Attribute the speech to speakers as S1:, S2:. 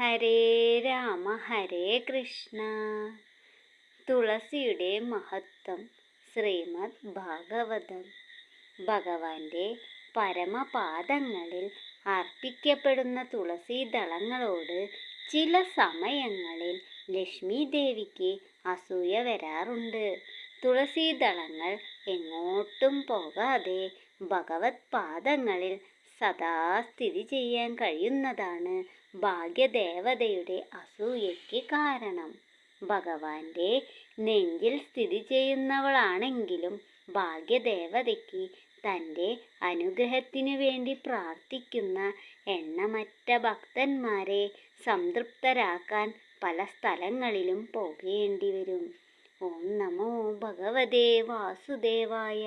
S1: ഹരേ രാമ ഹരേ കൃഷ്ണ. തുളസിയുടെ മഹത്വം ശ്രീമദ് ഭാഗവതം. ഭഗവാന്റെ പരമപാദങ്ങളിൽ അർപ്പിക്കപ്പെടുന്ന തുളസി ദളങ്ങളോട് ചില സമയങ്ങളിൽ ലക്ഷ്മി ദേവിക്ക് അസൂയ വരാറുണ്ട്. തുളസി ദളങ്ങൾ എങ്ങോട്ടും പോകാതെ ഭഗവത് പാദങ്ങളിൽ സദാ സ്ഥിതി ചെയ്യാൻ കഴിയുന്നതാണ് ഭാഗ്യദേവതയുടെ അസൂയയ്ക്ക് കാരണം. ഭഗവാന്റെ നെഞ്ചിൽ സ്ഥിതി ചെയ്യുന്നവളാണെങ്കിലും ഭാഗ്യദേവതയ്ക്ക് തന്റെ അനുഗ്രഹത്തിനു വേണ്ടി പ്രാർത്ഥിക്കുന്ന എണ്ണമറ്റ ഭക്തന്മാരെ സംതൃപ്തരാക്കാൻ പല സ്ഥലങ്ങളിലും പോകേണ്ടി വരും ഓം നമോ ഭഗവതേ വാസുദേവായ